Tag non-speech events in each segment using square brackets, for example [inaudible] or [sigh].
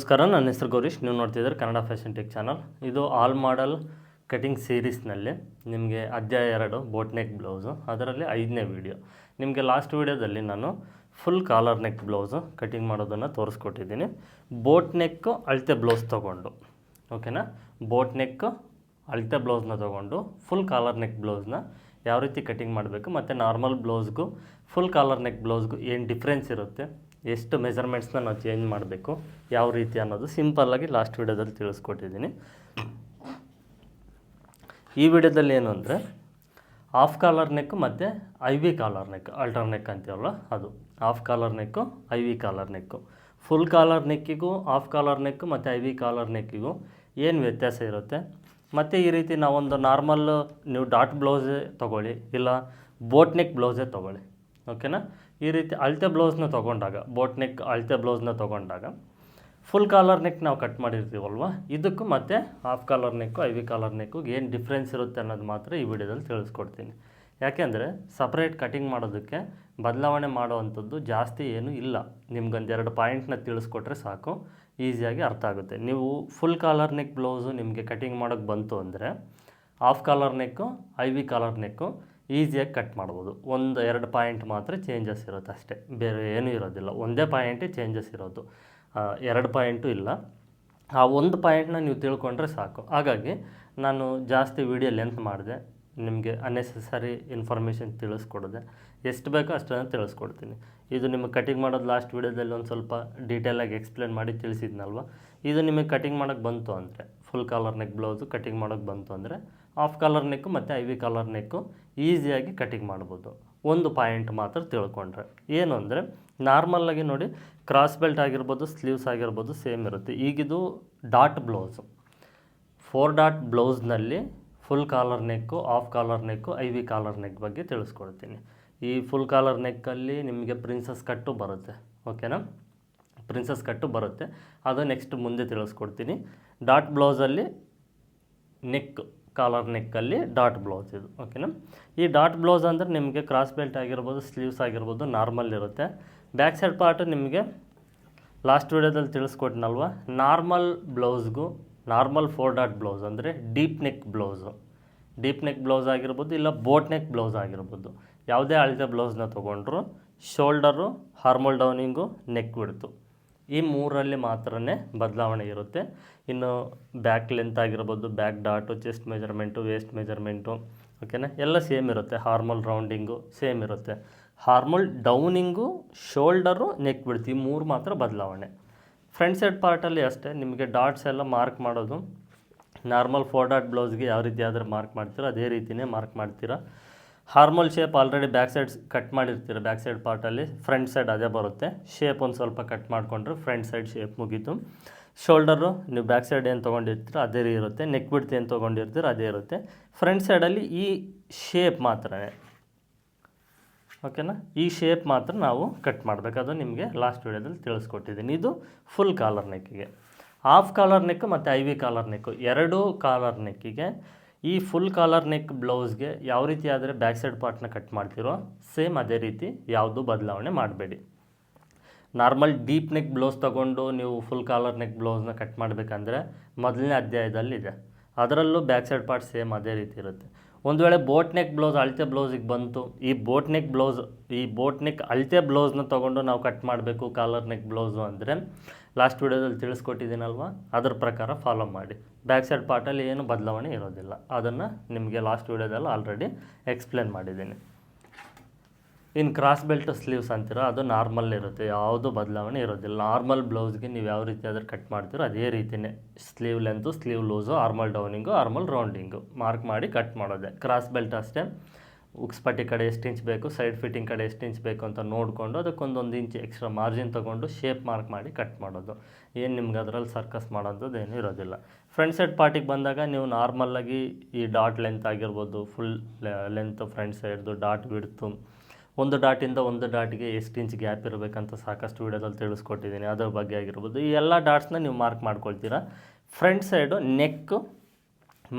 ನಮಸ್ಕಾರ, ನನ್ನ ಹೆಸರು ಗೌರೀಶ್. ನೀವು ನೋಡ್ತಿದ್ದಾರೆ ಕನ್ನಡ ಫ್ಯಾಷನ್ ಟೆಕ್ ಚಾನಲ್ ಇದು ಆಲ್ ಮಾಡಲ್ ಕಟಿಂಗ್ ಸೀರೀಸ್ನಲ್ಲಿ ನಿಮಗೆ ಅಧ್ಯಾಯ ಎರಡು ಬೋಟ್ ನೆಕ್ ಬ್ಲೌಸು ಅದರಲ್ಲಿ ಐದನೇ ವಿಡಿಯೋ ನಿಮಗೆ ಲಾಸ್ಟ್ ವಿಡಿಯೋದಲ್ಲಿ ನಾನು full collar neck blouse cutting ಮಾಡೋದನ್ನು ತೋರಿಸ್ಕೊಟ್ಟಿದ್ದೀನಿ. ಬೋಟ್ ನೆಕ್ಕು ಅಳತೆ ಬ್ಲೌಸ್ ತೊಗೊಂಡು ಓಕೆನಾ ಬೋಟ್ ನೆಕ್ಕು ಅಳತೆ ಬ್ಲೌಸ್ನ ತೊಗೊಂಡು ಫುಲ್ ಕಾಲರ್ ನೆಕ್ ಬ್ಲೌಸ್ನ ಯಾವ ರೀತಿ ಕಟಿಂಗ್ ಮಾಡಬೇಕು, ಮತ್ತು ನಾರ್ಮಲ್ ಬ್ಲೌಸ್ಗೂ ಫುಲ್ ಕಾಲರ್ ನೆಕ್ ಬ್ಲೌಸ್ಗೂ ಏನು ಡಿಫ್ರೆನ್ಸ್ ಇರುತ್ತೆ? ಎಷ್ಟು ಮೆಜರ್ಮೆಂಟ್ಸ್ನ ನಾವು ಚೇಂಜ್ ಮಾಡಬೇಕು, ಯಾವ ರೀತಿ ಅನ್ನೋದು ಸಿಂಪಲ್ಲಾಗಿ ಲಾಸ್ಟ್ ವಿಡಿಯೋದಲ್ಲಿ ತಿಳಿಸ್ಕೊಟ್ಟಿದ್ದೀನಿ. ಈ ವಿಡಿಯೋದಲ್ಲಿ ಏನು ಅಂದರೆ ಆಫ್ ಕಾಲರ್ ನೆಕ್ ಮತ್ತು I V collar neck halter neck ಅಂತೀವಲ್ಲ ಅದು half collar neck I V collar neck full collar ನೆಕ್ಕಿಗೂ half collar neck ಮತ್ತು ಐ ವಿ ಕಾಲರ್ ನೆಕ್ಕಿಗೂ ಏನು ವ್ಯತ್ಯಾಸ ಇರುತ್ತೆ? ಮತ್ತು ಈ ರೀತಿ ನಾವೊಂದು ನಾರ್ಮಲ್ ನೀವು ಡಾಟ್ ಬ್ಲೌಸೇ ತೊಗೊಳ್ಳಿ, ಇಲ್ಲ ಬೋಟ್ ನೆಕ್ ಬ್ಲೌಸೇ ತೊಗೊಳ್ಳಿ ಓಕೆನಾ ಈ ರೀತಿ ಅಳತೆ ಬ್ಲೌಸ್ನ ತೊಗೊಂಡಾಗ ಬೋಟ್ ನೆಕ್ ಅಳತೆ ಬ್ಲೌಸ್ನ ತೊಗೊಂಡಾಗ ಫುಲ್ ಕಾಲರ್ ನೆಕ್ ನಾವು ಕಟ್ ಮಾಡಿರ್ತೀವಲ್ವ? ಇದಕ್ಕೂ ಮತ್ತು half collar neck IV collar neck ಏನು ಡಿಫ್ರೆನ್ಸ್ ಇರುತ್ತೆ ಅನ್ನೋದು ಮಾತ್ರ ಈ ವಿಡಿಯೋದಲ್ಲಿ ತಿಳಿಸ್ಕೊಡ್ತೀನಿ. ಯಾಕೆಂದರೆ ಸಪ್ರೇಟ್ ಕಟಿಂಗ್ ಮಾಡೋದಕ್ಕೆ ಬದಲಾವಣೆ ಮಾಡೋವಂಥದ್ದು ಜಾಸ್ತಿ ಏನೂ ಇಲ್ಲ. ನಿಮ್ಗೊಂದು ಎರಡು ಪಾಯಿಂಟ್ನ ತಿಳಿಸ್ಕೊಟ್ರೆ ಸಾಕು, ಈಸಿಯಾಗಿ ಅರ್ಥ ಆಗುತ್ತೆ. ನೀವು ಫುಲ್ ಕಾಲರ್ ನೆಕ್ ಬ್ಲೌಸು ನಿಮಗೆ ಕಟಿಂಗ್ ಮಾಡೋಕ್ಕೆ ಬಂತು ಅಂದರೆ half collar neck I V collar neck ಈಸಿಯಾಗಿ ಕಟ್ ಮಾಡ್ಬೋದು. ಒಂದು, ಎರಡು ಪಾಯಿಂಟ್ ಮಾತ್ರ ಚೇಂಜಸ್ ಇರುತ್ತೆ ಅಷ್ಟೇ. ಬೇರೆ ಏನೂ ಇರೋದಿಲ್ಲ. ಒಂದೇ ಪಾಯಿಂಟೇ ಚೇಂಜಸ್ ಇರೋದು. ಎರಡು ಪಾಯಿಂಟು ಇಲ್ಲ. ಆ ಒಂದು ಪಾಯಿಂಟ್ನ ನೀವು ತಿಳ್ಕೊಂಡ್ರೆ ಸಾಕು. ಹಾಗಾಗಿ ನಾನು ಜಾಸ್ತಿ ವಿಡಿಯೋ ಲೆಂತ್ ಮಾಡಿದೆ. ನಿಮಗೆ ಅನ್ನೆಸೆಸರಿ ಇನ್ಫಾರ್ಮೇಷನ್ ತಿಳಿಸ್ಕೊಡಿದೆ. ಎಷ್ಟು ಬೇಕೋ ಅಷ್ಟನ್ನು ತಿಳಿಸ್ಕೊಡ್ತೀನಿ. ಇದು ನಿಮಗೆ ಕಟಿಂಗ್ ಮಾಡೋದು ಲಾಸ್ಟ್ ವೀಡಿಯೋದಲ್ಲಿ ಒಂದು ಸ್ವಲ್ಪ ಡೀಟೇಲಾಗಿ ಎಕ್ಸ್ಪ್ಲೇನ್ ಮಾಡಿ ತಿಳಿಸಿದ್ನಲ್ವ? ಇದು ನಿಮಗೆ ಕಟಿಂಗ್ ಮಾಡೋಕ್ಕೆ ಬಂತು ಅಂದರೆ full collar neck blouse cutting ಮಾಡೋಕ್ಕೆ ಬಂತು ಅಂದರೆ ಹಾಫ್ ಕಾಲರ್ ನೆಕ್ಕು ಮತ್ತು ಐ ವಿ ಕಾಲರ್ ನೆಕ್ಕು ಈಸಿಯಾಗಿ ಕಟಿಂಗ್ ಮಾಡ್ಬೋದು. ಒಂದು ಪಾಯಿಂಟ್ ಮಾತ್ರ ತಿಳ್ಕೊಂಡ್ರೆ. ಏನು ಅಂದರೆ ನಾರ್ಮಲ್ಲಾಗಿ ನೋಡಿ ಕ್ರಾಸ್ ಬೆಲ್ಟ್ ಆಗಿರ್ಬೋದು ಸ್ಲೀವ್ಸ್ ಆಗಿರ್ಬೋದು ಸೇಮ್ ಇರುತ್ತೆ. ಈಗಿದು dot blouse four dot ಬ್ಲೌಸ್ನಲ್ಲಿ full collar neck half collar neck I V collar neck ಬಗ್ಗೆ ತಿಳಿಸ್ಕೊಡ್ತೀನಿ. ಈ ಫುಲ್ ಕಾಲರ್ ನೆಕ್ಕಲ್ಲಿ ನಿಮಗೆ ಪ್ರಿನ್ಸಸ್ ಕಟ್ಟು ಬರುತ್ತೆ. ಓಕೆನಾ ಪ್ರಿನ್ಸಸ್ ಕಟ್ಟು ಬರುತ್ತೆ. ಅದು ನೆಕ್ಸ್ಟ್ ಮುಂದೆ ತಿಳಿಸ್ಕೊಡ್ತೀನಿ. ಡಾಟ್ ಬ್ಲೌಸಲ್ಲಿ ನೆಕ್ ಕಾಲರ್ ನೆಕ್ಕಲ್ಲಿ ಡಾಟ್ ಬ್ಲೌಸ್ ಇದು ಓಕೆನಾ ಈ ಡಾಟ್ ಬ್ಲೌಸ್ ಅಂದರೆ ನಿಮಗೆ ಕ್ರಾಸ್ ಬೆಲ್ಟ್ ಆಗಿರ್ಬೋದು ಸ್ಲೀವ್ಸ್ ಆಗಿರ್ಬೋದು ನಾರ್ಮಲ್ ಇರುತ್ತೆ. ಬ್ಯಾಕ್ ಸೈಡ್ ಪಾರ್ಟ್ ನಿಮಗೆ ಲಾಸ್ಟ್ ವೀಡಿಯೋದಲ್ಲಿ ತಿಳಿಸ್ಕೊಟ್ನಲ್ವ? ನಾರ್ಮಲ್ ಬ್ಲೌಸ್ಗೂ ನಾರ್ಮಲ್ ಫೋರ್ ಡಾಟ್ ಬ್ಲೌಸ್ ಅಂದರೆ deep neck blouse deep neck blouse ಆಗಿರ್ಬೋದು, ಇಲ್ಲ ಬೋಟ್ ನೆಕ್ ಬ್ಲೌಸ್ ಆಗಿರ್ಬೋದು. ಯಾವುದೇ ಅಳತೆ ಬ್ಲೌಸ್ನ ತೊಗೊಂಡ್ರು ಶೋಲ್ಡರು ಹಾರ್ಮಲ್ ಡೌನಿಂಗು ನೆಕ್ ಬಿಡ್ತು ಈ ಮೂರರಲ್ಲಿ ಮಾತ್ರನೇ ಬದಲಾವಣೆ ಇರುತ್ತೆ. ಇನ್ನು ಬ್ಯಾಕ್ ಲೆಂತ್ ಆಗಿರ್ಬೋದು back dot chest measurement waist measurement ಓಕೆನಾ ಎಲ್ಲ ಸೇಮ್ ಇರುತ್ತೆ. ಹಾರ್ಮಲ್ ರೌಂಡಿಂಗು ಸೇಮ್ ಇರುತ್ತೆ. ಹಾರ್ಮಲ್ ಡೌನಿಂಗು ಶೋಲ್ಡರು ನೆಕ್ ಬಿಡ್ತೀವಿ ಮೂರು ಮಾತ್ರ ಬದಲಾವಣೆ. ಫ್ರಂಟ್ ಸೈಡ್ ಪಾರ್ಟಲ್ಲಿ ಅಷ್ಟೇ. ನಿಮಗೆ ಡಾಟ್ಸ್ ಎಲ್ಲ ಮಾರ್ಕ್ ಮಾಡೋದು. ನಾರ್ಮಲ್ ಫೋರ್ ಡಾಟ್ ಬ್ಲೌಸ್ಗೆ ಯಾವ ರೀತಿ ಆದರೆ ಮಾರ್ಕ್ ಮಾಡ್ತೀರೋ, ಅದೇ ರೀತಿಯೇ ಮಾರ್ಕ್ ಮಾಡ್ತೀರಾ. Armhole shape already back side cut ಮಾಡಿರ್ತೀರ, back side ಪಾರ್ಟಲ್ಲಿ ಫ್ರಂಟ್ ಸೈಡ್ ಅದೇ ಬರುತ್ತೆ. ಶೇಪ್ ಒಂದು ಸ್ವಲ್ಪ ಕಟ್ ಮಾಡಿಕೊಂಡ್ರೆ ಫ್ರಂಟ್ ಸೈಡ್ ಶೇಪ್ ಮುಗೀತು. ಶೋಲ್ಡರು, ನೀವು ಬ್ಯಾಕ್ ಸೈಡ್ ಏನು ತೊಗೊಂಡಿರ್ತೀರ ಅದೇ ಇರುತ್ತೆ. ನೆಕ್ ಬಿಡ್ತಿ ಏನು ತೊಗೊಂಡಿರ್ತೀರ ಅದೇ ಇರುತ್ತೆ. ಫ್ರಂಟ್ ಸೈಡಲ್ಲಿ ಈ ಶೇಪ್ ಮಾತ್ರ ಓಕೆನಾ? ಈ ಶೇಪ್ ಮಾತ್ರ ನಾವು ಕಟ್ ಮಾಡಬೇಕು. ಅದು ನಿಮಗೆ ಲಾಸ್ಟ್ ವೀಡಿಯೋದಲ್ಲಿ ತಿಳಿಸ್ಕೊಟ್ಟಿದ್ದೀನಿ. ಇದು ಫುಲ್ ಕಾಲರ್ ನೆಕ್ಕಿಗೆ ಹಾಫ್ ಕಾಲರ್ ನೆಕ್ಕು ಮತ್ತು ಐ ವಿ ಕಾಲರ್ ನೆಕ್ಕು ಎರಡೂ ಕಾಲರ್ ನೆಕ್ಕಿಗೆ ಈ ಫುಲ್ ಕಾಲರ್ ನೆಕ್ ಬ್ಲೌಸ್ಗೆ ಯಾವ ರೀತಿ ಆದರೆ ಬ್ಯಾಕ್ ಸೈಡ್ ಪಾರ್ಟ್ನ ಕಟ್ ಮಾಡ್ತೀರೋ ಸೇಮ್ ಅದೇ ರೀತಿ ಯಾವುದೂ ಬದಲಾವಣೆ ಮಾಡಬೇಡಿ. ನಾರ್ಮಲ್ ಡೀಪ್ ನೆಕ್ ಬ್ಲೌಸ್ ತಗೊಂಡು ನೀವು ಫುಲ್ ಕಾಲರ್ ನೆಕ್ ಬ್ಲೌಸ್ನ ಕಟ್ ಮಾಡಬೇಕಂದ್ರೆ ಮೊದಲನೇ ಅಧ್ಯಾಯದಲ್ಲಿದೆ ಅದರಲ್ಲೂ ಬ್ಯಾಕ್ ಸೈಡ್ ಪಾರ್ಟ್ ಸೇಮ್ ಅದೇ ರೀತಿ ಇರುತ್ತೆ. ಒಂದು ವೇಳೆ ಬೋಟ್ ನೆಕ್ ಬ್ಲೌಸ್ ಅಳತೆ ಬ್ಲೌಸಿಗೆ ಬಂತು, ಈ ಬೋಟ್ ನೆಕ್ ಬ್ಲೌಸ್ ಈ ಬೋಟ್ ನೆಕ್ ಅಳತೆ ಬ್ಲೌಸ್ನ ತೊಗೊಂಡು ನಾವು ಕಟ್ ಮಾಡಬೇಕು ಕಾಲರ್ ನೆಕ್ ಬ್ಲೌಸು ಅಂದರೆ ಲಾಸ್ಟ್ ವಿಡಿಯೋದಲ್ಲಿ ತಿಳಿಸ್ಕೊಟ್ಟಿದ್ದೀನಲ್ವ? ಅದರ ಪ್ರಕಾರ ಫಾಲೋ ಮಾಡಿ. ಬ್ಯಾಕ್ ಸೈಡ್ ಪಾರ್ಟಲ್ಲಿ ಏನು ಬದಲಾವಣೆ ಇರೋದಿಲ್ಲ. ಅದನ್ನು ನಿಮಗೆ ಲಾಸ್ಟ್ ವಿಡಿಯೋದಲ್ಲಿ ಆಲ್ರೆಡಿ ಎಕ್ಸ್ಪ್ಲೇನ್ ಮಾಡಿದ್ದೀನಿ. ಇನ್ನು ಕ್ರಾಸ್ ಬೆಲ್ಟ್ ಸ್ಲೀವ್ಸ್ ಅಂತೀರೋ, ಅದು ನಾರ್ಮಲ್ ಇರುತ್ತೆ. ಯಾವುದೂ ಬದಲಾವಣೆ ಇರೋದಿಲ್ಲ. ನಾರ್ಮಲ್ ಬ್ಲೌಸ್ಗೆ ನೀವು ಯಾವ ರೀತಿ ಆದರೆ ಕಟ್ ಮಾಡ್ತೀರೋ ಅದೇ ರೀತಿಯೇ sleeve length sleeve loose armhole downing armhole rounding mark ಮಾಡಿ ಕಟ್ ಮಾಡೋದೆ. ಕ್ರಾಸ್ ಬೆಲ್ಟ್ ಅಷ್ಟೇ. ಉಕ್ಸ್ಪಟ್ಟಿ ಕಡೆ ಎಷ್ಟು ಇಂಚ್ ಬೇಕು, ಸೈಡ್ ಫಿಟ್ಟಿಂಗ್ ಕಡೆ ಎಷ್ಟು ಇಂಚ್ ಬೇಕು ಅಂತ ನೋಡಿಕೊಂಡು ಅದಕ್ಕೊಂದೊಂದು ಇಂಚ್ ಎಕ್ಸ್ಟ್ರಾ ಮಾರ್ಜಿನ್ ತೊಗೊಂಡು ಶೇಪ್ ಮಾರ್ಕ್ ಮಾಡಿ ಕಟ್ ಮಾಡೋದು. ಏನು ನಿಮ್ಗೆ ಅದರಲ್ಲಿ ಸರ್ಕಸ್ ಮಾಡೋದು ಏನೂ ಇರೋದಿಲ್ಲ. ಫ್ರಂಟ್ ಸೈಡ್ ಪಾರ್ಟಿಗೆ ಬಂದಾಗ ನೀವು ನಾರ್ಮಲ್ಲಾಗಿ ಈ ಡಾಟ್ ಲೆಂತ್ ಆಗಿರ್ಬೋದು ಫುಲ್ ಲೆಂತ್ ಫ್ರಂಟ್ ಸೈಡ್ದು ಡಾಟ್ ಬಿಡ್ತು ಒಂದು ಡಾಟಿಂದ ಒಂದು ಡಾಟ್ಗೆ ಎಷ್ಟು ಇಂಚ್ ಗ್ಯಾಪ್ ಇರಬೇಕಂತ ಸಾಕಷ್ಟು ವಿಡಿಯೋದಲ್ಲಿ ತಿಳಿಸ್ಕೊಟ್ಟಿದ್ದೀನಿ. ಅದ್ರ ಬಗ್ಗೆ ಆಗಿರ್ಬೋದು. ಈ ಎಲ್ಲ ಡಾಟ್ಸ್ನ ನೀವು ಮಾರ್ಕ್ ಮಾಡ್ಕೊಳ್ತೀರಾ. ಫ್ರಂಟ್ ಸೈಡು ನೆಕ್ಕು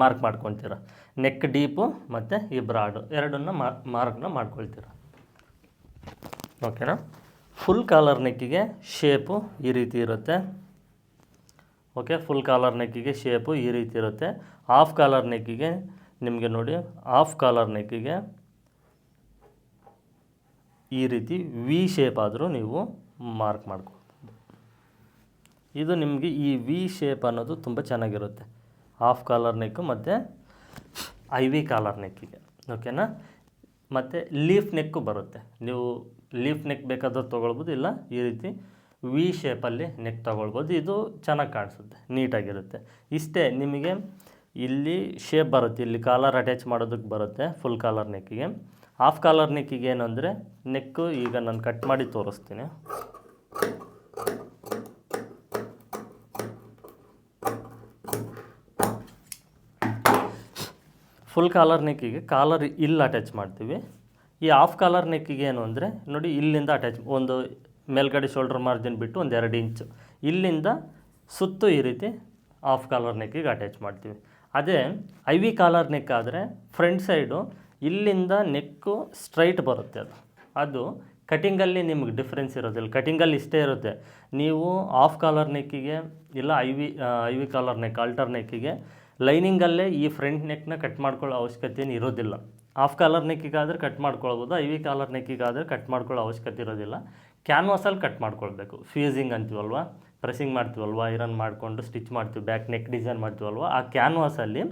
ಮಾರ್ಕ್ ಮಾಡ್ಕೊಳ್ತೀರ ನೆಕ್ ಡೀಪು ಮತ್ತು ಈ ಬ್ರಾಡು ಎರಡನ್ನ ಮಾರ್ಕ್ನ ಮಾಡ್ಕೊಳ್ತೀರ. ಓಕೆನಾ ಫುಲ್ ಕಾಲರ್ ನೆಕ್ಕಿಗೆ ಶೇಪು ಈ ರೀತಿ ಇರುತ್ತೆ. ಓಕೆ ಫುಲ್ ಕಾಲರ್ ನೆಕ್ಕಿಗೆ ಶೇಪು ಈ ರೀತಿ ಇರುತ್ತೆ. ಹಾಫ್ ಕಾಲರ್ ನೆಕ್ಕಿಗೆ ನಿಮಗೆ ನೋಡಿ ಹಾಫ್ ಕಾಲರ್ ನೆಕ್ಕಿಗೆ ಈ ರೀತಿ ವಿ ಶೇಪ್ ಆದರೂ ನೀವು ಮಾರ್ಕ್ ಮಾಡ್ಕೊಳ್ಬೋದು. ಇದು ನಿಮಗೆ ಈ ವಿ ಶೇಪ್ ಅನ್ನೋದು ತುಂಬ ಚೆನ್ನಾಗಿರುತ್ತೆ. ಹಾಫ್ ಕಾಲರ್ ನೆಕ್ಕು ಮತ್ತು ಐ ವಿ ಕಾಲರ್ ನೆಕ್ಕಿಗೆ ಓಕೆನಾ ಮತ್ತು ಲೀಫ್ ನೆಕ್ಕು ಬರುತ್ತೆ. ನೀವು ಲೀಫ್ ನೆಕ್ ಬೇಕಾದ್ರೆ ತೊಗೊಳ್ಬೋದು, ಇಲ್ಲ ಈ ರೀತಿ ವಿ ಶೇಪಲ್ಲಿ ನೆಕ್ ತೊಗೊಳ್ಬೋದು. ಇದು ಚೆನ್ನಾಗಿ ಕಾಣಿಸುತ್ತೆ, ನೀಟಾಗಿರುತ್ತೆ. ಇಷ್ಟೇ ನಿಮಗೆ ಇಲ್ಲಿ ಶೇಪ್ ಬರುತ್ತೆ, ಇಲ್ಲಿ ಕಾಲರ್ ಅಟ್ಯಾಚ್ ಮಾಡೋದಕ್ಕೆ ಬರುತ್ತೆ ಫುಲ್ ಕಾಲರ್ ನೆಕ್ಕಿಗೆ ಹಾಫ್ ಕಾಲರ್ ನೆಕ್ಕಿಗೆ ಏನು ಅಂದರೆ ನೆಕ್ಕು ಈಗ ನಾನು ಕಟ್ ಮಾಡಿ ತೋರಿಸ್ತೀನಿ. ಫುಲ್ ಕಾಲರ್ ನೆಕ್ಕಿಗೆ ಕಾಲರ್ ಇಲ್ಲಿ ಅಟ್ಯಾಚ್ ಮಾಡ್ತೀವಿ. ಈ ಹಾಫ್ ಕಾಲರ್ ನೆಕ್ಕಿಗೆ ಏನು ಅಂದರೆ, ನೋಡಿ ಇಲ್ಲಿಂದ ಅಟ್ಯಾಚ್ ಒಂದು ಮೇಲ್ಗಡೆ ಶೋಲ್ಡರ್ ಮಾರ್ಜಿನ್ ಬಿಟ್ಟು ಒಂದು ಎರಡು ಇಂಚು ಇಲ್ಲಿಂದ ಸುತ್ತು ಈ ರೀತಿ ಹಾಫ್ ಕಾಲರ್ ನೆಕ್ಕಿಗೆ ಅಟ್ಯಾಚ್ ಮಾಡ್ತೀವಿ. ಅದೇ ಐ ವಿ ಕಾಲರ್ ನೆಕ್ ಆದರೆ ಫ್ರಂಟ್ ಸೈಡು ಇಲ್ಲಿಂದ ನೆಕ್ಕು ಸ್ಟ್ರೈಟ್ ಬರುತ್ತೆ ಅದು. ಅದು ಕಟಿಂಗಲ್ಲಿ ನಿಮಗೆ ಡಿಫ್ರೆನ್ಸ್ ಇರೋದಿಲ್ಲ. ಕಟಿಂಗಲ್ಲಿ ಇಷ್ಟೇ ಇರುತ್ತೆ. ನೀವು ಆಫ್ ಕಾಲರ್ ನೆಕ್ಕಿಗೆ ಇಲ್ಲ I V I V collar neck halter ನೆಕ್ಕಿಗೆ ಲೈನಿಂಗಲ್ಲೇ ಈ ಫ್ರಂಟ್ ನೆಕ್ನ ಕಟ್ ಮಾಡ್ಕೊಳ್ಳೋ ಅವಶ್ಯಕತೆ ಇರೋದಿಲ್ಲ. ಹಾಫ್ ಕಾಲರ್ ನೆಕ್ಕಿಗಾದರೆ ಕಟ್ ಮಾಡ್ಕೊಳ್ಬೋದು ಐವಿ ಕಾಲರ್ ನೆಕ್ಕಿಗಾದರೆ ಕಟ್ ಮಾಡ್ಕೊಳ್ಳೋ ಅವಶ್ಯಕತೆ ಇರೋದಿಲ್ಲ. ಕ್ಯಾನ್ವಾಸಲ್ಲಿ ಕಟ್ ಮಾಡ್ಕೊಳ್ಬೇಕು. ಫ್ಯೂಸಿಂಗ್ ಅಂತೀವಲ್ವ? ಪ್ರೆಸ್ಸಿಂಗ್ ಮಾಡ್ತೀವಲ್ವ? ಐರನ್ ಮಾಡಿಕೊಂಡು ಸ್ಟಿಚ್ ಮಾಡ್ತೀವಿ, ಬ್ಯಾಕ್ ನೆಕ್ ಡಿಸೈನ್ ಮಾಡ್ತೀವಲ್ವ? ಆ ಕ್ಯಾನ್ವಾಸಲ್ಲಿ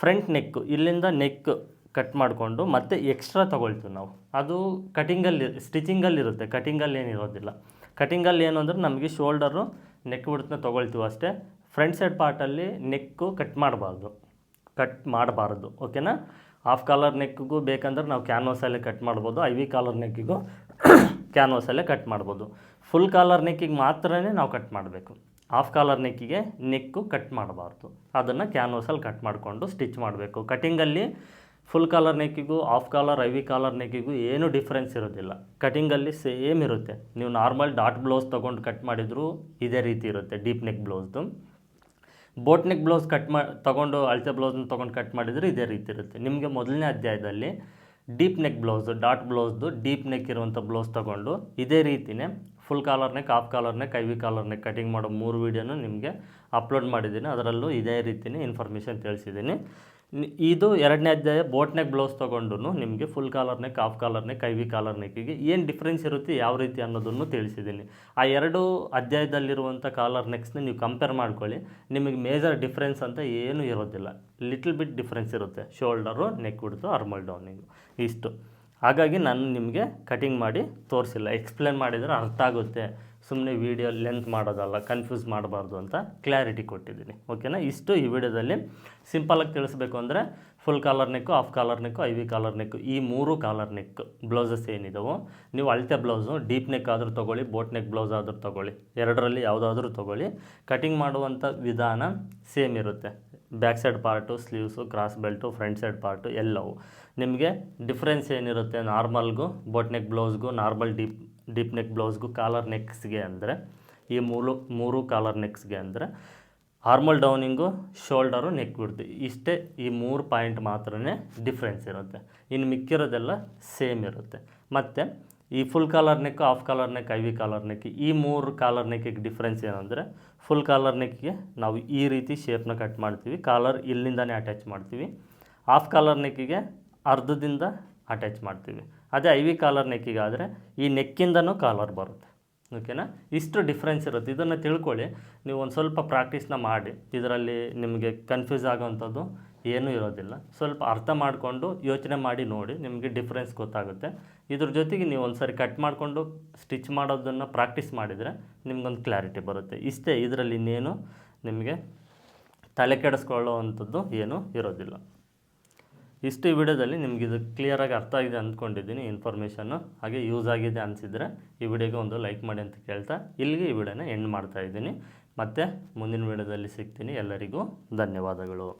ಫ್ರಂಟ್ ನೆಕ್ಕು, ಇಲ್ಲಿಂದ ನೆಕ್ ಕಟ್ ಮಾಡಿಕೊಂಡು ಮತ್ತೆ ಎಕ್ಸ್ಟ್ರಾ ತೊಗೊಳ್ತೀವಿ ನಾವು. ಅದು ಕಟಿಂಗಲ್ಲಿ ಸ್ಟಿಚಿಂಗಲ್ಲಿ ಇರುತ್ತೆ. ಕಟಿಂಗಲ್ಲಿ ಏನಿರೋದಿಲ್ಲ. ಕಟಿಂಗಲ್ಲಿ ಏನು ಅಂದರೆ ನಮಗೆ ಶೋಲ್ಡರು ನೆಕ್ ಬಿಡ್ತನ ತೊಗೊಳ್ತೀವಿ ಅಷ್ಟೇ. ಫ್ರಂಟ್ ಸೈಡ್ ಪಾರ್ಟಲ್ಲಿ ನೆಕ್ಕು ಕಟ್ ಮಾಡಬಾರ್ದು. ಕಟ್ ಮಾಡಬಾರ್ದು ಓಕೆನಾ ಹಾಫ್ ಕಾಲರ್ ನೆಕ್ಕಿಗೂ ಬೇಕಂದ್ರೆ ನಾವು ಕ್ಯಾನ್ವಾಸಲ್ಲೇ ಕಟ್ ಮಾಡ್ಬೋದು ಐ ವಿ ಕಾಲರ್ ನೆಕ್ಕಿಗೂ [coughs] ಕ್ಯಾನ್ವಸಲ್ಲೇ ಕಟ್ ಮಾಡ್ಬೋದು. ಫುಲ್ ಕಾಲರ್ ನೆಕ್ಕಿಗೆ ಮಾತ್ರನೇ ನಾವು ಕಟ್ ಮಾಡಬೇಕು. ಹಾಫ್ ಕಾಲರ್ ನೆಕ್ಕಿಗೆ ನೆಕ್ಕು ಕಟ್ ಮಾಡಬಾರ್ದು. ಅದನ್ನು ಕ್ಯಾನ್ವಸಲ್ಲಿ ಕಟ್ ಮಾಡಿಕೊಂಡು ಸ್ಟಿಚ್ ಮಾಡಬೇಕು. ಕಟಿಂಗಲ್ಲಿ full collar ನೆಕ್ಕಿಗೂ half collar I V collar ನೆಕ್ಕಿಗೂ ಏನೂ ಡಿಫ್ರೆನ್ಸ್ ಇರೋದಿಲ್ಲ. ಕಟಿಂಗಲ್ಲಿ ಸೇಮ್ ಇರುತ್ತೆ. ನೀವು ನಾರ್ಮಲ್ ಡಾಟ್ ಬ್ಲೌಸ್ ತೊಗೊಂಡು ಕಟ್ ಮಾಡಿದರೂ ಇದೇ ರೀತಿ ಇರುತ್ತೆ ಡೀಪ್ ನೆಕ್ ಬ್ಲೌಸ್ದು ಬೋಟ್ ನೆಕ್ ಬ್ಲೌಸ್ ಕಟ್ ಮಾಡಿ ತೊಗೊಂಡು ಅಳತೆ ಬ್ಲೌಸ್ನ ತೊಗೊಂಡು ಕಟ್ ಮಾಡಿದರೆ ಇದೇ ರೀತಿ ಇರುತ್ತೆ. ನಿಮಗೆ ಮೊದಲನೇ ಅಧ್ಯಾಯದಲ್ಲಿ ಡೀಪ್ ನೆಕ್ ಬ್ಲೌಸು ಡಾಟ್ ಬ್ಲೌಸ್ದು ಡೀಪ್ ನೆಕ್ ಇರುವಂಥ ಬ್ಲೌಸ್ ತೊಗೊಂಡು ಇದೇ ರೀತಿನೇ full collar neck half collar neck I V collar neck cutting ಮಾಡೋ ಮೂರು ವೀಡಿಯೋನು ನಿಮಗೆ ಅಪ್ಲೋಡ್ ಮಾಡಿದ್ದೀನಿ. ಅದರಲ್ಲೂ ಇದೇ ರೀತಿನೇ ಇನ್ಫಾರ್ಮೇಷನ್ ತಿಳಿಸಿದ್ದೀನಿ. ಇದು ಎರಡನೇ ಅಧ್ಯಾಯ ಬೋಟ್ ನೆಕ್ ಬ್ಲೌಸ್ ತೊಗೊಂಡು ನಿಮಗೆ full collar neck half collar neck ಕೈವಿ collar ನೆಕ್ಕಿಗೆ ಏನು ಡಿಫ್ರೆನ್ಸ್ ಇರುತ್ತೆ, ಯಾವ ರೀತಿ ಅನ್ನೋದನ್ನು ತಿಳಿಸಿದ್ದೀನಿ. ಆ ಎರಡು ಅಧ್ಯಾಯದಲ್ಲಿರುವಂಥ ಕಾಲರ್ ನೆಕ್ಸ್ನ ನೀವು ಕಂಪೇರ್ ಮಾಡ್ಕೊಳ್ಳಿ, ನಿಮಗೆ ಮೇಜರ್ ಡಿಫ್ರೆನ್ಸ್ ಅಂತ ಏನೂ ಇರೋದಿಲ್ಲ. ಲಿಟಲ್ ಬಿಟ್ ಡಿಫ್ರೆನ್ಸ್ ಇರುತ್ತೆ ಶೋಲ್ಡರು ನೆಕ್ ಬಿಡ್ತು ಅರ್ಮಲ್ ಡೌನಿಂಗು ಇಷ್ಟು. ಹಾಗಾಗಿ ನಾನು ನಿಮಗೆ ಕಟಿಂಗ್ ಮಾಡಿ ತೋರಿಸಿಲ್ಲ. ಎಕ್ಸ್ಪ್ಲೇನ್ ಮಾಡಿದರೆ ಅರ್ಥ ಆಗುತ್ತೆ. ಸುಮ್ಮನೆ ವೀಡಿಯೋ ಲೆಂತ್ ಮಾಡೋದಲ್ಲ ಕನ್ಫ್ಯೂಸ್ ಮಾಡಬಾರ್ದು ಅಂತ ಕ್ಲಾರಿಟಿ ಕೊಟ್ಟಿದ್ದೀನಿ. ಓಕೆನಾ ಇಷ್ಟು ಈ ವಿಡಿಯೋದಲ್ಲಿ ಸಿಂಪಲಾಗಿ ತಿಳಿಸ್ಬೇಕು ಅಂದರೆ full collar neck half collar neck I V collar neck ಈ ಮೂರು ಕಾಲರ್ ನೆಕ್ ಬ್ಲೌಸಸ್ ಏನಿದಾವೋ, ನೀವು ಅಳತೆ ಬ್ಲೌಸು ಡೀಪ್ ನೆಕ್ ಆದರೂ ತೊಗೊಳ್ಳಿ ಬೋಟ್ ನೆಕ್ ಬ್ಲೌಸ್ ಆದರೂ ತೊಗೊಳ್ಳಿ, ಎರಡರಲ್ಲಿ ಯಾವುದಾದ್ರೂ ತೊಗೊಳ್ಳಿ ಕಟಿಂಗ್ ಮಾಡುವಂಥ ವಿಧಾನ ಸೇಮ್ ಇರುತ್ತೆ. Back side part sleeves cross belt front side part ಎಲ್ಲವು. ನಿಮಗೆ ಡಿಫ್ರೆನ್ಸ್ ಏನಿರುತ್ತೆ? ನಾರ್ಮಲ್ಗೂ ಬೋಟ್ ನೆಕ್ ಬ್ಲೌಸ್ಗೂ ನಾರ್ಮಲ್ ಡೀಪ್ ಡೀಪ್ ನೆಕ್ ಬ್ಲೌಸ್ಗೂ ಕಾಲರ್ ನೆಕ್ಸ್ಗೆ ಅಂದರೆ, ಈ ಮೂರು ಮೂರು ಕಾಲರ್ ನೆಕ್ಸ್ಗೆ ಅಂದರೆ ಆರ್ಮಲ್ ಡೌನಿಂಗು, ಶೋಲ್ಡರು ನೆಕ್ ಬಿಡ್ತು ಇಷ್ಟೇ ಈ ಮೂರು ಪಾಯಿಂಟ್ ಮಾತ್ರನೇ ಡಿಫ್ರೆನ್ಸ್ ಇರುತ್ತೆ. ಇನ್ನು ಮಿಕ್ಕಿರೋದೆಲ್ಲ ಸೇಮ್ ಇರುತ್ತೆ. ಮತ್ತು ಈ full collar neck half collar neck I V collar neck ಈ ಮೂರು ಕಾಲರ್ ನೆಕ್ಕಿಗೆ ಡಿಫ್ರೆನ್ಸ್ ಏನಂದರೆ ಫುಲ್ ಕಾಲರ್ ನೆಕ್ಗೆ ನಾವು ಈ ರೀತಿ ಶೇಪ್ನ ಕಟ್ ಮಾಡ್ತೀವಿ ಕಾಲರ್ ಇಲ್ಲಿಂದನೇ ಅಟ್ಯಾಚ್ ಮಾಡ್ತೀವಿ. ಆಫ್ ಕಾಲರ್ ನೆಕ್ಕಿಗೆ ಅರ್ಧದಿಂದ ಅಟ್ಯಾಚ್ ಮಾಡ್ತೀವಿ. ಅದೇ ಐ ವಿ ಕಾಲರ್ ನೆಕ್ಕಿಗಾದರೆ ಈ ನೆಕ್ಕಿಂದನೂ ಕಾಲರ್ ಬರುತ್ತೆ. ಓಕೆನಾ ಇಷ್ಟು ಡಿಫ್ರೆನ್ಸ್ ಇರುತ್ತೆ. ಇದನ್ನು ತಿಳ್ಕೊಳ್ಳಿ. ನೀವು ಒಂದು ಸ್ವಲ್ಪ ಪ್ರಾಕ್ಟೀಸ್ನ ಮಾಡಿ. ಇದರಲ್ಲಿ ನಿಮಗೆ ಕನ್ಫ್ಯೂಸ್ ಆಗೋವಂಥದ್ದು ಏನೂ ಇರೋದಿಲ್ಲ. ಸ್ವಲ್ಪ ಅರ್ಥ ಮಾಡಿಕೊಂಡು ಯೋಚನೆ ಮಾಡಿ ನೋಡಿ ನಿಮಗೆ ಡಿಫ್ರೆನ್ಸ್ ಗೊತ್ತಾಗುತ್ತೆ. ಇದ್ರ ಜೊತೆಗೆ ನೀವು ಒಂದು ಸರಿ ಕಟ್ ಮಾಡಿಕೊಂಡು ಸ್ಟಿಚ್ ಮಾಡೋದನ್ನು ಪ್ರಾಕ್ಟೀಸ್ ಮಾಡಿದರೆ ನಿಮಗೊಂದು ಕ್ಲಾರಿಟಿ ಬರುತ್ತೆ. ಇಷ್ಟೇ ಇದರಲ್ಲಿ ಇನ್ನೇನು ನಿಮಗೆ ತಲೆ ಕೆಡಿಸ್ಕೊಳ್ಳೋ ಅಂಥದ್ದು ಏನೂ ಇರೋದಿಲ್ಲ. ಇಷ್ಟು ಈ ವಿಡಿಯೋದಲ್ಲಿ ನಿಮ್ಗೆ ಇದು ಕ್ಲಿಯರಾಗಿ ಅರ್ಥ ಆಗಿದೆ ಅಂದ್ಕೊಂಡಿದ್ದೀನಿ ಇನ್ಫಾರ್ಮೇಷನ್ನು ಹಾಗೆ ಯೂಸ್ ಆಗಿದೆ ಅನಿಸಿದರೆ ಈ ವಿಡಿಯೋಗೆ ಒಂದು ಲೈಕ್ ಮಾಡಿ ಅಂತ ಕೇಳ್ತಾ ಇಲ್ಲಿಗೆ ಈ ವಿಡಿಯೋನ ಎಂಡ್ ಮಾಡ್ತಾ ಇದ್ದೀನಿ. ಮತ್ತು ಮುಂದಿನ ವಿಡಿಯೋದಲ್ಲಿ ಸಿಗ್ತೀನಿ. ಎಲ್ಲರಿಗೂ ಧನ್ಯವಾದಗಳು.